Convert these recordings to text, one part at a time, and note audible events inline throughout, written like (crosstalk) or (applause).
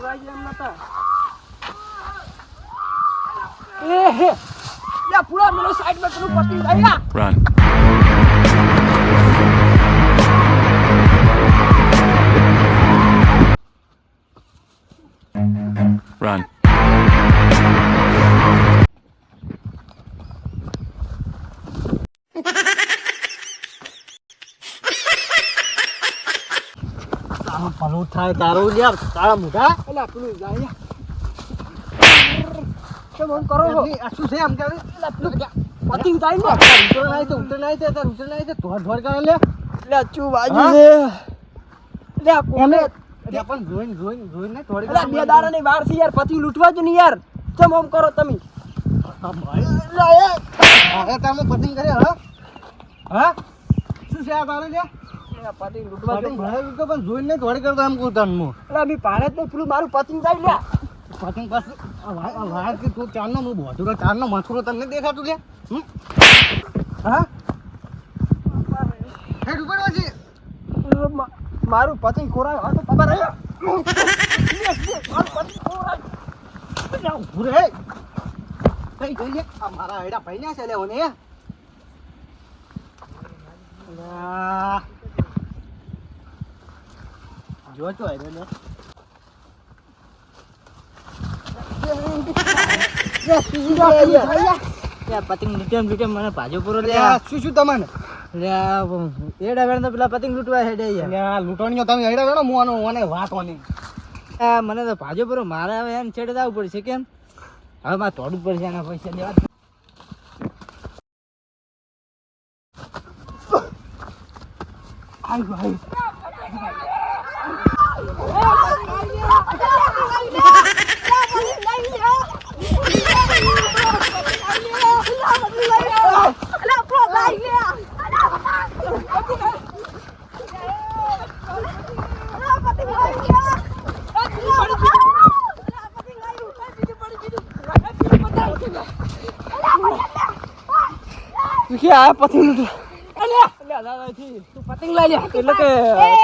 લૂંટવા ગયા એમ નતા એ હે લે પૂરા મને સાઈડમાં પેલું પતી જાય Run. Run. થાય તારું યાર તારા મોઢા. અલા પેલું જાય કેમ આમ કરો છો? આ શું છે આમ કે અલા પેલું પતી જાય ને ઉતર નાય તો ઉતર નાય તો તાર ઉતર નાય તો ધોર ધોર કરે લે. લે ચુ બાજુ? છે? લે કોને એટલે પણ જોઈને જોઈન ને થોડી અલા બે દાડાની વારથી યાર પતિ લૂંટવા જ ને યાર. કેમ આમ કરો તમે? હવે તમે પતિંગ કરે હા? હા? શું છે આ તારે લે? અલા પતિ ખોરાક જ પતંગ નહીં તો પણ જોઈને થોડી કરતો એમ કહું તને હું અલા મી ભારત પેલું મારું પતંગ જાય લે. પતંગ પાસે આ વાર કે તું ચારનો હું બોધુરો ચારનો મથુરો તમને દેખાતું લે? હા? હેડ ઉપર વાજી મારું પતંગ ખોરાય. હા તો ખબર હે. મારું પતંગ ખોરાય. અલ્યા ઊભું કઈ કહીએ આ મારા આયડા ભાઈ છે લે ને અલ્યા જો હોય ને (laughs) પતંગ લૂંટ્યા લૂંટ્યા મને ભાજો પૂરો અલ્યા શું શું તમને? એડા વેણ તો પેલા પતંગ લૂંટવા હેડે અલ્યા લૂંટણીઓ તમે આયડા વેણો હું આનો ઓને વાત ઓની મને તો ભાજો પૂરો મારે હવે એમ છેડે જવું પડશે કેમ? હવે મારે તોડવું પડશે એના પૈસા લેવા કે આ પતંગ અલ્યા! અલ્યા દાદાજી તું પતંગ લઈ લે. એટલે કે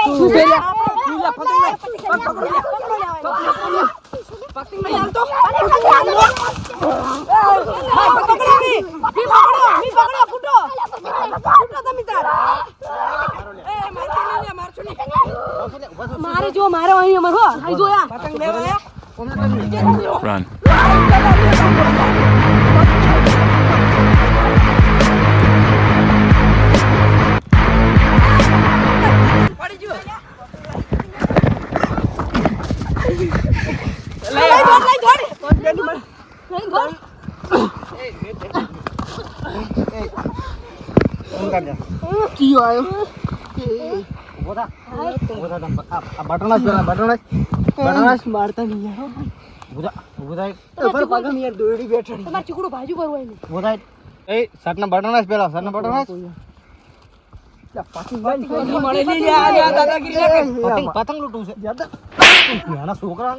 તું બે લે તું લે પતંગ લઈ પતંગ પકડી લે પતંગ લઈ આલ તો મારે જો મારે અહીં અમાર હો પતંગ લેવા Run. પડી કીયો આયો ઊભો થા ઊભો થા તમે આ આ બટન જ બટન જ બટન જ મારતા નહીં પતંગ લઈ મળે નહીં લે આ લે દાદાગીરી ના કર પતંગ પતંગ લૂંટવું છે છોકરા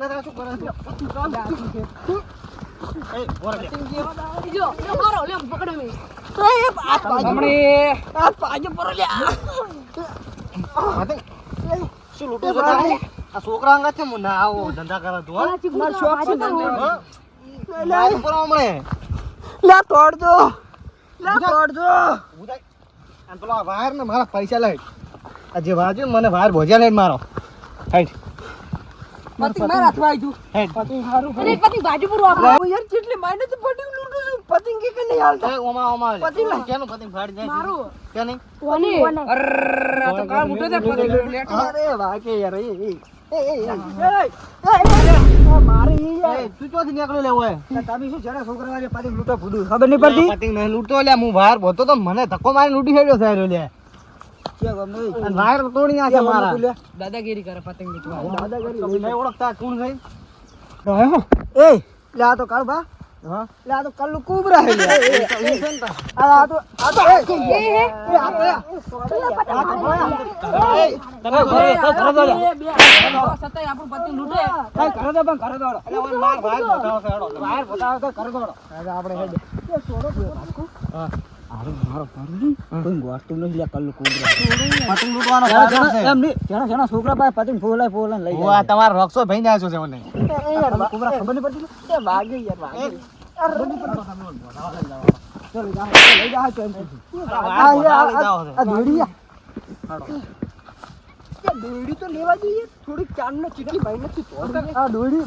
છોકરા અંગત છે હું આવો ધંધા કરે તું શોખ છે હમણે લે તોડજો લે તોડજો અને પેલો આ ને મારા પૈસા લઈ આજે જે મને વાયર ભોજ્યા લઈને મારો હાઈટ પતંગ મારા હાથમાં આવી ગયું પતંગ હારું અને એક પતિ ભાજુ પૂરું આપો હું યાર જેટલી માઈને તો પતંગ લૂંટું છું. પતંગ કે નહીં હાલતા? એ ઓમાં ઓમાં લે. પતંગ લાય. કેનું પતંગ જાય છે? કે નહીં? કોને? અરર તો કાળ મોટો છે પતંગ લૂંટ અરે વાકે યાર એ એ. એ એ એ. મારે ઈ તું ચોથી નીકળ્યો લેવો હે? તમે શું જરા છોકરા વાળે પતંગ લૂંટો ફૂડું? ખબર નહીં પડતી? પતંગ નહીં લૂંટતો લ્યા હું વાયર ભોતો તો મને ધક્કો મારી લૂંટી હેડ્યો સાહેબ લે. કે વાયર તોડી નાખે મારા દાદાગીરી કરે પતંગ દાદાગીરી નહીં ઓળખતા કોણ છે એ લે આ તો કાળ બા હા લે આ તો કલ્લુ કુબરા હે આ આ તો આ તો એ એ એ આ તો આ તો ભયા એ, તમે ઘરે તો ઘરે દોડો. સતાય આપણું પતિ લૂંટે કઈ કરે તો પણ કરે દોડો એટલે માર વાયર ભોતાવો છે, હેડો. વાયર ભોતાવો છે, ઘરે દોડો. આપણે હેડ એ છોડો હા. મારો કોઈ ગોઠતું નથી લ્યા કલ્લુ કુંદરા પતંગ લૂંટવાનો જણા છે. એમ નહીં જણા જણા છોકરા પાસે પતંગ ફોલાય ફોલાય લઈ જાય. તમારો રક્ષો ભાઈ ને આવ્યો છે મને. તમને ખબર નહીં પડતી એ વાગે યાર વાગે. ચલો જાઓ, લઈ જાઓ તો એમ પૂછું. આ યાર, આ- આ દોડી યાર. કે દોરડી તો લેવા જોઈએ. થોડીક ચાંદ ને ચીટલી ભાઈ નથી આ દોડી એ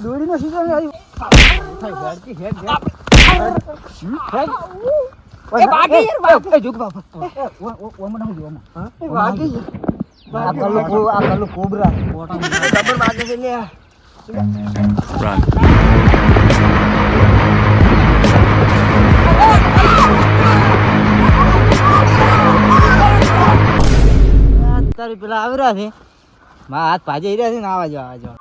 ઝૂક બાપા. એ, ઓ- ઓ- ઓમાં નાખી દો, ઓમાં. એ વાગે આ કલ્લુ કો- આ કલ્લુ કોબરા જબર વાગે છે લે આ તારી પેલા આવી રહ્યા છે મારા હાથ ભાજે રહ્યા છે ને આવા જાવ આવા જાવ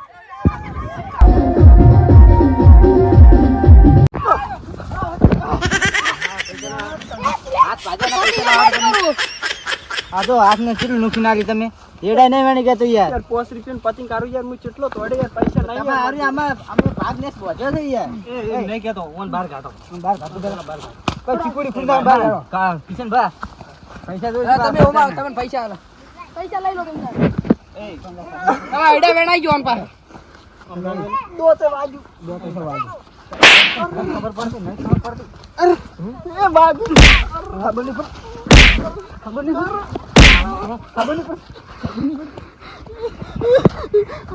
આ તો હાથને કેટલું નુકસાન આવી તમે. એડા નહીં વેણી કે તું યાર. યાર પોસ રૂપિયા પતિંગ કાઢું યાર હું ચેટલો તોડે યાર પૈસા નહીં અરે આમાં અમે ભાગ ને પહોંચ્યો છે યાર. એ નહીં કેતો ઓન બહાર કાઢો. બહાર કાઢો બહાર કાઢો. કોઈ ચીકુડી ફૂંદા બહાર કાઢો. કા કિશન ભા પૈસા દો તમે ઓમાં તમને પૈસા આલો. પૈસા લઈ લો તમે તમારા આઈડિયા વેણાઈ ગયો ઓન પાસે દો તે વાજુ દો વાગી. ખબર પડતી નહીં? ખબર પડતી એ ખબર નહીં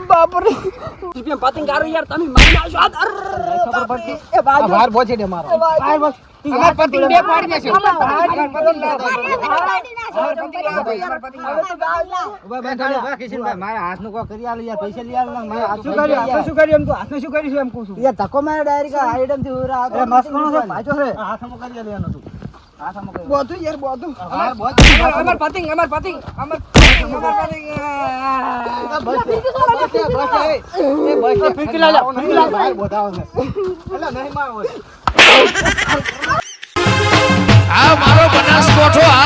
બાપરે. જીપીએમ પતંગ આરો યાર તમે મારી આવશો આ અર, ખબર પડતી એ વાજુ બહાર બોચે દે મારો બહાર બસ. અમાર પતંગ બે પાડી દેશે. ઊભા બેન ખાલી ઊભા કિશનભાઈ, મારા હાથનું કો કરી આલો યાર, પૈસા લઈ આલો ને, મારા હાથ શું કર્યું? હાથ શું કરી એમ તો? હાથ શું કરી છે એમ કહું છું? યાર ધક્કો મારે ડાયરેક્ટ આઈડમથી ઉરા આ મસ્ત ઘણો છે, પાછો રે હાથ મો કરી હતું હાથમાં કરી. બોધું યાર બોધું. અમાર અમાર પતિંગ અમાર પતિંગ અમાર. આ મારો બનાસકોઠો આ